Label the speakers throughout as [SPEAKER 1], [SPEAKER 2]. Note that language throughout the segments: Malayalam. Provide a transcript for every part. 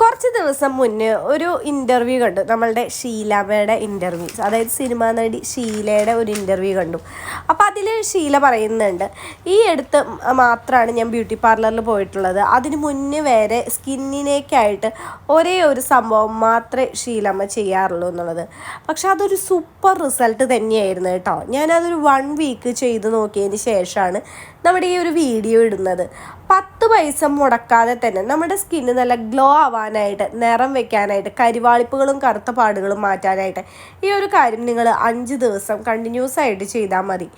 [SPEAKER 1] കുറച്ച് ദിവസം മുന്നേ ഒരു ഇന്റർവ്യൂ കണ്ടു. നമ്മളുടെ ഷീലാമ്മയുടെ ഇന്റർവ്യൂ അതായത് സിനിമാ നടി ഷീലയുടെ ഒരു ഇന്റർവ്യൂ കണ്ടു. അപ്പോൾ അതിൽ ഷീല പറയുന്നുണ്ട് ഈ അടുത്ത് മാത്രമാണ് ഞാൻ ബ്യൂട്ടി പാർലറിൽ പോയിട്ടുള്ളത്. അതിന് മുന്നേ വരെ സ്കിന്നിനേക്കായിട്ട് ഒരേ ഒരു സംഭവം മാത്രമേ ഷീലമ്മ ചെയ്യാറുള്ളൂ എന്നുള്ളത്. പക്ഷെ അതൊരു സൂപ്പർ റിസൾട്ട് തന്നെയായിരുന്നു കേട്ടോ. ഞാനതൊരു വൺ വീക്ക് ചെയ്ത് നോക്കിയതിന് ശേഷമാണ് നമ്മുടെ ഈ ഒരു വീഡിയോ ഇടുന്നത്. പത്ത് പൈസ മുടക്കാതെ തന്നെ നമ്മുടെ സ്കിന്ന് നല്ല ഗ്ലോ ആവാനായിട്ട് നിറം വെക്കാനായിട്ട് കരിവാളിപ്പുകളും കറുത്ത പാടുകളും മാറ്റാനായിട്ട് ഈ ഒരു കാര്യം നിങ്ങൾ അഞ്ച് ദിവസം കണ്ടിന്യൂസ് ആയിട്ട് ചെയ്താൽ മതി.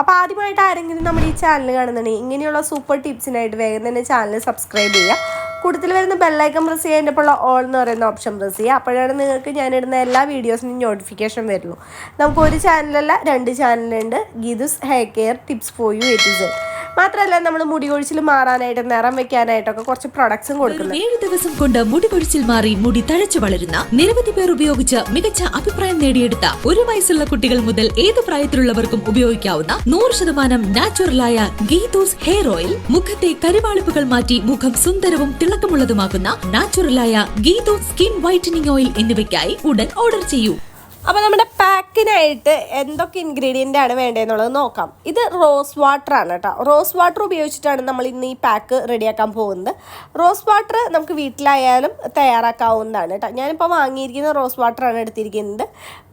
[SPEAKER 1] അപ്പോൾ ആദ്യമായിട്ട് ആരെങ്കിലും നമ്മുടെ ഈ ചാനൽ കാണുന്നുണ്ടെങ്കിൽ ഇങ്ങനെയുള്ള സൂപ്പർ ടിപ്സിനായിട്ട് വേഗം തന്നെ ചാനൽ സബ്സ്ക്രൈബ് ചെയ്യുക. കൂടുതൽ വരുന്ന ബെല്ലൈക്കൺ പ്രസ് ചെയ്യുക എന്റെ ഉള്ള ഓൾ എന്ന് പറയുന്ന ഓപ്ഷൻ പ്രസ് ചെയ്യുക. അപ്പോഴാണ് നിങ്ങൾക്ക് ഞാനിടുന്ന എല്ലാ വീഡിയോസിനും നോട്ടിഫിക്കേഷൻ വരുള്ളൂ. നമുക്ക് ഒരു ചാനലല്ല രണ്ട് ചാനലുണ്ട് Geethu's hair care tips for you at Z. മാത്രമല്ല നമ്മൾ മുടി കൊഴിച്ചിൽ മാറാനായിട്ട് നിറം വെക്കാനായിട്ടൊക്കെ കുറച്ച് പ്രൊഡക്ട്സും കൊടുക്കുന്നു
[SPEAKER 2] ഏഴ് ദിവസം കൊണ്ട് മുടി കൊഴിച്ചിൽ മാറി മുടി തഴച്ചു വളരുന്ന നിരവധി പേർ ഉപയോഗിച്ച് മികച്ച അഭിപ്രായം നേടിയെടുത്ത ഒരു വയസ്സുള്ള കുട്ടികൾ മുതൽ ഏത് പ്രായത്തിലുള്ളവർക്കും ഉപയോഗിക്കാവുന്ന നൂറ് ശതമാനം നാച്ചുറലായ ഗീതൂസ് ഹെയർ ഓയിൽ മുഖത്തെ കരിവാളിപ്പുകൾ മാറ്റി മുഖം സുന്ദരവും തിളക്കമുള്ളതുമാക്കുന്ന നാച്ചുറലായ ഗീതൂസ് സ്കിൻ വൈറ്റനിങ് ഓയിൽ എന്നിവയ്ക്കായി ഉടൻ ഓർഡർ ചെയ്യൂ.
[SPEAKER 1] അപ്പോൾ നമ്മുടെ പാക്കിനായിട്ട് എന്തൊക്കെ ഇൻഗ്രീഡിയന്റ് ആണ് വേണ്ടതെന്നുള്ളത് നോക്കാം. ഇത് റോസ് വാട്ടർ ആണ് കേട്ടോ. റോസ് വാട്ടർ ഉപയോഗിച്ചിട്ടാണ് നമ്മൾ ഇന്ന് ഈ പാക്ക് റെഡിയാക്കാൻ പോകുന്നത്. റോസ് വാട്ടർ നമുക്ക് വീട്ടിലായാലും തയ്യാറാക്കാവുന്നതാണ് കേട്ടോ. ഞാനിപ്പോൾ വാങ്ങിയിരിക്കുന്ന റോസ് വാട്ടർ ആണ് എടുത്തിരിക്കുന്നത്.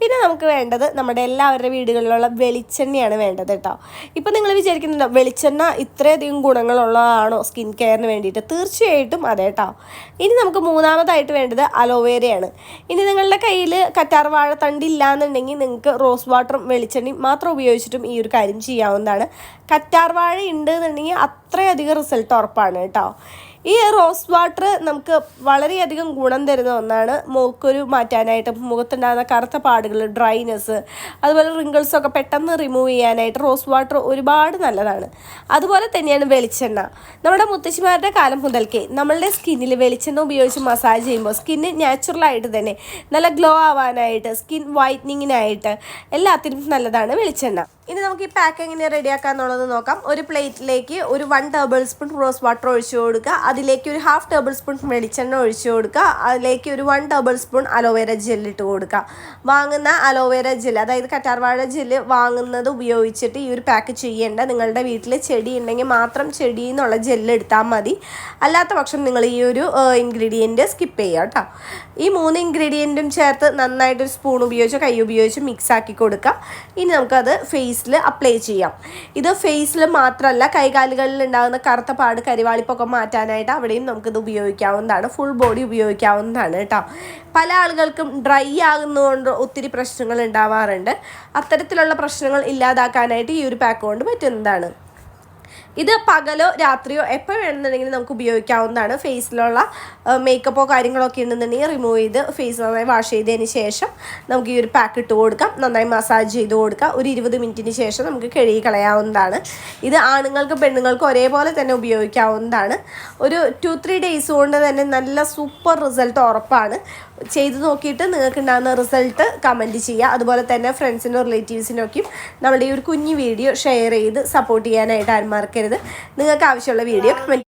[SPEAKER 1] പിന്നെ നമുക്ക് വേണ്ടത് നമ്മുടെ എല്ലാവരുടെ വീടുകളിലുള്ള വെളിച്ചെണ്ണയാണ് വേണ്ടത് കേട്ടോ. ഇപ്പോൾ നിങ്ങൾ വിചാരിക്കുന്നുണ്ടോ വെളിച്ചെണ്ണ ഇത്രയധികം ഗുണങ്ങളുള്ളതാണോ സ്കിൻ കെയറിന് വേണ്ടിയിട്ട്? തീർച്ചയായിട്ടും അതെ കേട്ടോ. ഇനി നമുക്ക് മൂന്നാമതായിട്ട് വേണ്ടത് അലോവേരയാണ് ഇനി നിങ്ങളുടെ കയ്യിൽ കറ്റാർ വാഴ തണ്ടില്ല എന്നുണ്ടെങ്കിൽ നിങ്ങൾക്ക് റോസ് വാട്ടറും വെളിച്ചെണ്ണയും മാത്രം ഉപയോഗിച്ചിട്ടും ഈ ഒരു കാര്യം ചെയ്യാവുന്നതാണ്. കറ്റാർ വാഴ ഉണ്ട് എന്നുണ്ടെങ്കിൽ അത്രയധികം റിസൾട്ട് ഉറപ്പാണ് കേട്ടോ. ഈ റോസ് വാട്ടർ നമുക്ക് വളരെയധികം ഗുണം തരുന്ന ഒന്നാണ്. മൂക്കൊരു മാറ്റാനായിട്ട് മുഖത്തുണ്ടാകുന്ന കറുത്ത പാടുകൾ ഡ്രൈനെസ് അതുപോലെ റിങ്കിൾസൊക്കെ പെട്ടെന്ന് റിമൂവ് ചെയ്യാനായിട്ട് റോസ് വാട്ടർ ഒരുപാട് നല്ലതാണ്. അതുപോലെ തന്നെയാണ് വെളിച്ചെണ്ണ. നമ്മുടെ മുത്തശ്ശിമാരുടെ കാലം മുതൽക്കേ നമ്മളുടെ സ്കിന്നിൽ വെളിച്ചെണ്ണ ഉപയോഗിച്ച് മസാജ് ചെയ്യുമ്പോൾ സ്കിന്ന് നാച്ചുറലായിട്ട് തന്നെ നല്ല ഗ്ലോ ആവാനായിട്ട് സ്കിൻ വൈറ്റനിങ്ങിനായിട്ട് എല്ലാത്തിനും നല്ലതാണ് വെളിച്ചെണ്ണ. ഇനി നമുക്ക് ഈ പാക്ക് എങ്ങനെ റെഡിയാക്കാം എന്നുള്ളത് നോക്കാം. ഒരു പ്ലേറ്റിലേക്ക് ഒരു one tablespoon rose water ഒഴിച്ചു കൊടുക്കുക. അതിലേക്ക് ഒരു ഹാഫ് ടേബിൾ സ്പൂൺ വെളിച്ചെണ്ണ ഒഴിച്ചു കൊടുക്കുക. അതിലേക്ക് ഒരു one tablespoon aloe vera gel ഇട്ട് കൊടുക്കുക. വാങ്ങുന്ന അലോവേര ജെൽ അതായത് കറ്റാർവാഴ ജെൽ വാങ്ങുന്നത് ഉപയോഗിച്ചിട്ട് ഈ ഒരു പാക്ക് ചെയ്യേണ്ട. നിങ്ങളുടെ വീട്ടിൽ ചെടി ഉണ്ടെങ്കിൽ മാത്രം ചെടിയിൽ നിന്നുള്ള ജെല്ല് എടുത്താൽ മതി. അല്ലാത്ത പക്ഷം നിങ്ങൾ ഈ ഒരു ഇൻഗ്രീഡിയന്റ് സ്കിപ്പ് ചെയ്യുക കേട്ടോ. ഈ മൂന്ന് ഇൻഗ്രീഡിയന്റും ചേർത്ത് നന്നായിട്ടൊരു സ്പൂൺ ഉപയോഗിച്ച് കൈ ഉപയോഗിച്ച് മിക്സ് ആക്കി കൊടുക്കുക. ഇനി നമുക്കത് ഫേസിൽ അപ്ലൈ ചെയ്യാം. ഇത് ഫേസിൽ മാത്രമല്ല കൈകാലുകളിൽ ഉണ്ടാകുന്ന കറുത്ത പാട് കരിവാളിപ്പൊക്കെ മാറ്റാനായിട്ട് അവിടെയും നമുക്കിത് ഉപയോഗിക്കാവുന്നതാണ്. ഫുൾ ബോഡി ഉപയോഗിക്കാവുന്നതാണ് കേട്ടോ. പല ആളുകൾക്കും ഡ്രൈ ആകുന്നതുകൊണ്ട് ഒത്തിരി പ്രശ്നങ്ങൾ ഉണ്ടാവാറുണ്ട്. അത്തരത്തിലുള്ള പ്രശ്നങ്ങൾ ഇല്ലാതാക്കാനായിട്ട് ഈ ഒരു പാക്ക് കൊണ്ട് പറ്റുന്നതാണ്. ഇത് പകലോ രാത്രിയോ എപ്പോൾ വേണമെന്നുണ്ടെങ്കിലും നമുക്ക് ഉപയോഗിക്കാവുന്നതാണ്. ഫേസിലുള്ള മേക്കപ്പോ കാര്യങ്ങളൊക്കെ ഉണ്ടെന്നുണ്ടെങ്കിൽ റിമൂവ് ചെയ്ത് ഫേസ് നന്നായി വാഷ് ചെയ്തതിന് ശേഷം നമുക്ക് ഈ ഒരു പാക്ക് ഇട്ട് കൊടുക്കാം. നന്നായി മസാജ് ചെയ്ത് കൊടുക്കാം. ഒരു ഇരുപത് മിനിറ്റിന് ശേഷം നമുക്ക് കഴുകി കളയാവുന്നതാണ് ഇത് ആണുങ്ങൾക്കും പെണ്ണുങ്ങൾക്കും ഒരേപോലെ തന്നെ ഉപയോഗിക്കാവുന്നതാണ്. ഒരു ടു ത്രീ ഡേയ്സ് കൊണ്ട് തന്നെ നല്ല സൂപ്പർ റിസൾട്ട് ഉറപ്പാണ്. ചെയ്ത് നോക്കിയിട്ട് നിങ്ങൾക്ക് ഉണ്ടാകുന്ന റിസൾട്ട് കമന്റ് ചെയ്യുക. അതുപോലെ തന്നെ ഫ്രണ്ട്സിനും റിലേറ്റീവ്സിനൊക്കെയും നമ്മുടെ ഈ ഒരു കുഞ്ഞു വീഡിയോ ഷെയർ ചെയ്ത് സപ്പോർട്ട് ചെയ്യാനായിട്ട് ആരും മറക്കരുത്. നിങ്ങൾക്ക് ആവശ്യമുള്ള വീഡിയോ കമന്റ്